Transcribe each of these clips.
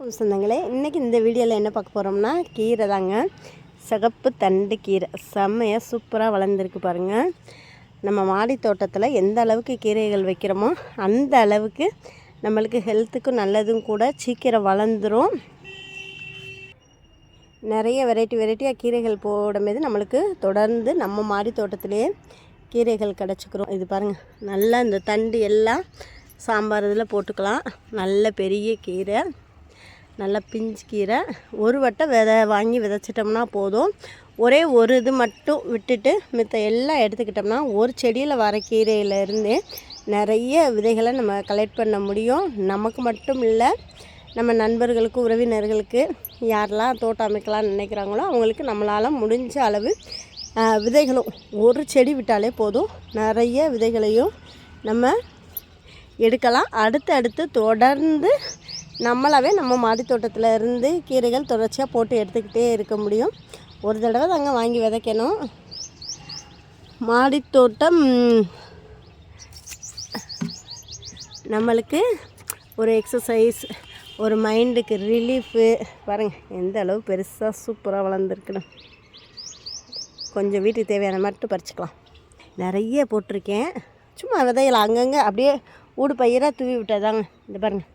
வணக்கம் சொந்தங்களே. இன்றைக்கி இந்த வீடியோவில் என்ன பார்க்க போகிறோம்னா கீரை தாங்க. சிகப்பு தண்டு கீரை. செம்மையாக சூப்பராக வளர்ந்துருக்கு பாருங்கள் நம்ம மாடி தோட்டத்தில் எந்த அளவுக்கு கீரைகள் வைக்கிறோமோ அந்த அளவுக்கு நம்மளுக்கு ஹெல்த்துக்கும் நல்லதும் கூட சீக்கிரம் வளர்ந்துரும். நிறைய வெரைட்டி வெரைட்டியாக கீரைகள் போடும்போது நம்மளுக்கு தொடர்ந்து நம்ம மாடி தோட்டத்திலே கீரைகள் கிடச்சிக்கிறோம். இது பாருங்கள் நல்லா இந்த தண்டு எல்லாம் சாம்பார் இதில் போட்டுக்கலாம். நல்ல பெரிய கீரை. நல்ல பிஞ்சு கீரை. ஒரு வட்டம் விதை வாங்கி விதைச்சிட்டோம்னா போதும். ஒரே ஒரு இது மட்டும் விட்டுட்டு மித்த எல்லாம் எடுத்துக்கிட்டோம்னா ஒரு செடியில் வர கீரையிலேருந்து நிறைய விதைகளை நம்ம கலெக்ட் பண்ண முடியும். நமக்கு மட்டும் இல்லை நம்ம நண்பர்களுக்கு உறவினர்களுக்கு யாரெல்லாம் தோட்டம் அமைக்கலாம்னு நினைக்கிறாங்களோ அவங்களுக்கு நம்மளால் முடிஞ்ச அளவு விதைகளும் ஒரு செடி விட்டாலே போதும். நிறைய விதைகளையும் நம்ம எடுக்கலாம். அடுத்து அடுத்து தொடர்ந்து நம்மளாவே நம்ம மாடி தோட்டத்தில் இருந்து கீரைகள் தொடர்ச்சியாக போட்டு எடுத்துக்கிட்டே இருக்க முடியும். ஒரு தடவை தாங்க வாங்கி விதைக்கணும். மாடித்தோட்டம் நம்மளுக்கு ஒரு எக்ஸசைஸ் ஒரு மைண்டுக்கு ரிலீஃபு. பாருங்கள் எந்த அளவு பெருசாக சூப்பராக வளர்ந்துருக்குன்னு. கொஞ்சம் வீட்டுக்கு தேவையான மட்டும் பறிச்சுக்கலாம். நிறைய போட்டிருக்கேன். சும்மா விதையில அங்கங்கே அப்படியே ஊடு பயிராக தூவி விட்டதாங்க. இந்த பாருங்கள்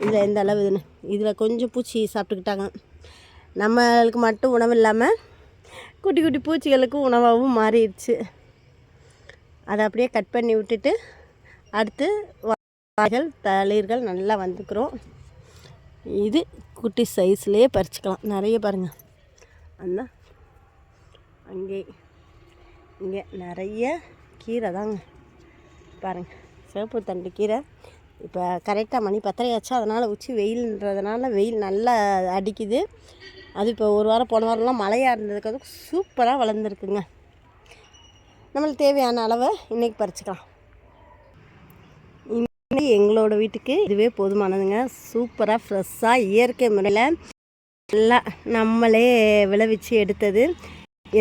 இதில் எந்த அளவு இதுன்னு. இதில் கொஞ்சம் பூச்சி சாப்பிட்டுக்கிட்டாங்க. நம்மளுக்கு மட்டும் உணவு இல்லாமல் குட்டி குட்டி பூச்சிகளுக்கும் உணவாகவும் மாறிடுச்சு. அதை அப்படியே கட் பண்ணி விட்டுட்டு அடுத்து வாய்கள் தளிர்கள் நல்லா வந்துக்கிறோம் இது குட்டி சைஸ்லேயே பறிச்சிக்கலாம். நிறைய பாருங்கள் அந்த அங்கே இங்கே நிறைய கீரை தாங்க. பாருங்கள் சிவப்பு தண்டு கீரை இப்போ கரெக்டாக மணி பத்தரை ஆச்சு அதனால் உச்சி வெயில்ன்றதுனால வெயில் நல்லா அடிக்குது. அது இப்போ ஒரு வாரம் போன வாரம்லாம் மழையாக இருந்ததுக்கு அது சூப்பராக வளர்ந்துருக்குங்க. நம்மளுக்கு தேவையான அளவை இன்றைக்கி பறிச்சுக்கலாம். இன்னைக்கு எங்களோட வீட்டுக்கு இதுவே போதுமானதுங்க. சூப்பராக ஃப்ரெஷ்ஷாக இயற்கை முறையில் நல்லா நம்மளே விளைவிச்சு எடுத்தது.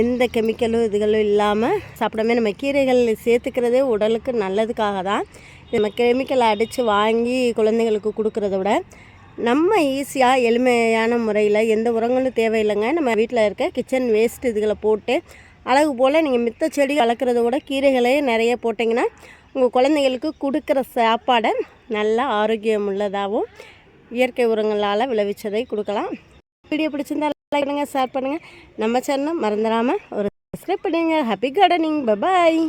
எந்த கெமிக்கலும் இதுகளும் இல்லாமல் சாப்பிடாம நம்ம கீரைகள் சேர்த்துக்கிறதே உடலுக்கு நல்லதுக்காக தான் நம்ம கெமிக்கலை அடித்து வாங்கி குழந்தைங்களுக்கு கொடுக்குறத விட நம்ம ஈஸியாக எளிமையான முறையில் எந்த உரங்களும் தேவையில்லைங்க. நம்ம வீட்டில் இருக்க கிச்சன் வேஸ்ட் இதுகளை போட்டு அழகு போல் நீங்கள் மித்த செடி வளர்க்குறத விட கீரைகளே நிறைய போட்டிங்கன்னா உங்கள் குழந்தைங்களுக்கு கொடுக்குற சாப்பாடை நல்லா ஆரோக்கியம் உள்ளதாகவும் இயற்கை உரங்களால் விளைவிச்சதை கொடுக்கலாம். வீடியோ பிடிச்சிருந்தா லைக் பண்ணுங்கள் ஷேர் பண்ணுங்கள் நம்ம சேனலை மறந்துடாமல் ஒரு சப்ஸ்கிரைப் பண்ணுங்கள் ஹாப்பி கார்டனிங் பபாய்